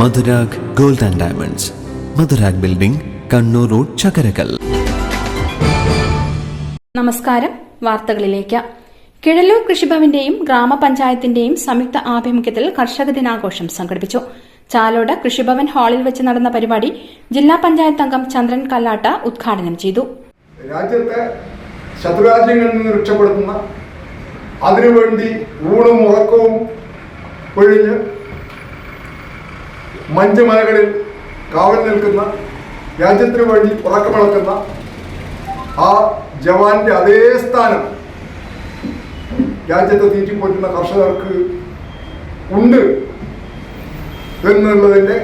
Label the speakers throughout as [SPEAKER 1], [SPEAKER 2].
[SPEAKER 1] Madhurag gold and diamonds. Madhurag building Kannur road Chakkarakkal.
[SPEAKER 2] നമസ്കാരം. വാർത്തകളിലേക്ക്. കിഴലൂർ കൃഷിഭവന്റെയും ഗ്രാമപഞ്ചായത്തിന്റെയും സംയുക്ത ആഭിമുഖ്യത്തിൽ കർഷക ദിനാഘോഷം സംഘടിപ്പിച്ചു. ചാലോട് കൃഷിഭവൻ ഹാളിൽ വെച്ച് നടന്ന പരിപാടി ജില്ലാ പഞ്ചായത്ത് അംഗം ചന്ദ്രൻ കല്ലാട്ട ഉദ്ഘാടനം ചെയ്തു.
[SPEAKER 3] രാജ്യത്തെ ശത്രുരാജ്യങ്ങളിൽ നിന്ന് രക്ഷപ്പെടുത്തുന്ന അതിനുവേണ്ടി ഊണും ഉറക്കവും ഒഴിഞ്ഞ് മഞ്ഞുമലകളിൽ കാവൽ നിൽക്കുന്ന രാജ്യത്തിനു വേണ്ടി ഉറക്കമിളക്കുന്ന ആ ജവാന്റെ അതേ സ്ഥാനം രാജ്യത്തെ തീറ്റിപ്പോറ്റുന്ന കർഷകർക്ക് ഉണ്ട് എന്നുള്ളതിന്റെ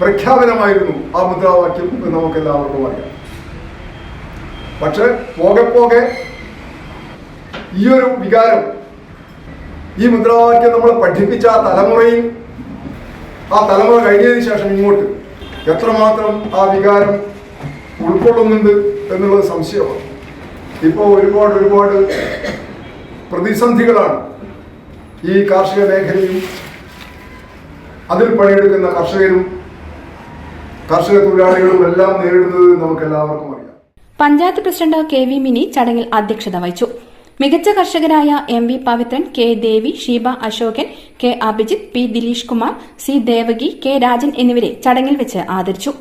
[SPEAKER 3] പ്രഖ്യാപനമായിരുന്നു ആ മുദ്രാവാക്യം എന്ന് നമുക്ക് എല്ലാവർക്കും അറിയാം. പക്ഷെ പോകെ പോകെ ഈ ഒരു വികാരം ഈ മുദ്രാവാക്യം നമ്മളെ പഠിപ്പിച്ച ആ തലമുറയിൽ ആ തലമുറ കഴിഞ്ഞതിന് ശേഷം ഇങ്ങോട്ട് എത്രമാത്രം ആ വികാരം ഉൾക്കൊള്ളുന്നുണ്ട് എന്നുള്ളത് സംശയമാണ്. ഇപ്പോൾ ഒരുപാട് ഒരുപാട് പ്രതിസന്ധികളാണ് ഈ കാർഷിക മേഖലയും അതിൽ പണിയെടുക്കുന്ന കർഷകരും കർഷക തൊഴിലാളികളും എല്ലാം നേരിടുന്നത് നമുക്ക് എല്ലാവർക്കും അറിയാം.
[SPEAKER 2] Panchayat president K V Mini ചടങ്ങിൽ അധ്യക്ഷത വഹിച്ചു. മികച്ച കർഷകരായ M V Pavithran K Devi Sheeba Ashokan K Abhijith P Dileesh Kumar C Devaki K Rajan എന്നിവരെ ചടങ്ങിൽ വെച്ച് ആദരിച്ചു.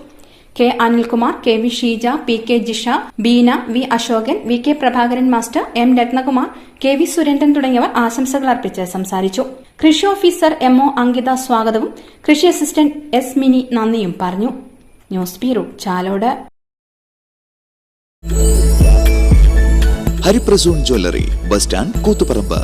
[SPEAKER 2] K Anilkumar K V Sheeja P K Jisha Beena V Ashokan V K Prabhakaran master M Ratnakumar K V Surendran തുടങ്ങിയവർ ആശംസകൾ അർപ്പിച്ച് സംസാരിച്ചു. കൃഷി officer M O Ankita സ്വാഗതവും കൃഷി അസിസ്റ്റന്റ് എസ് മിനി നന്ദിയും പറഞ്ഞു. News bureau Chalode.
[SPEAKER 4] Hariprasoon jewellery bus stand Kuthuparamba.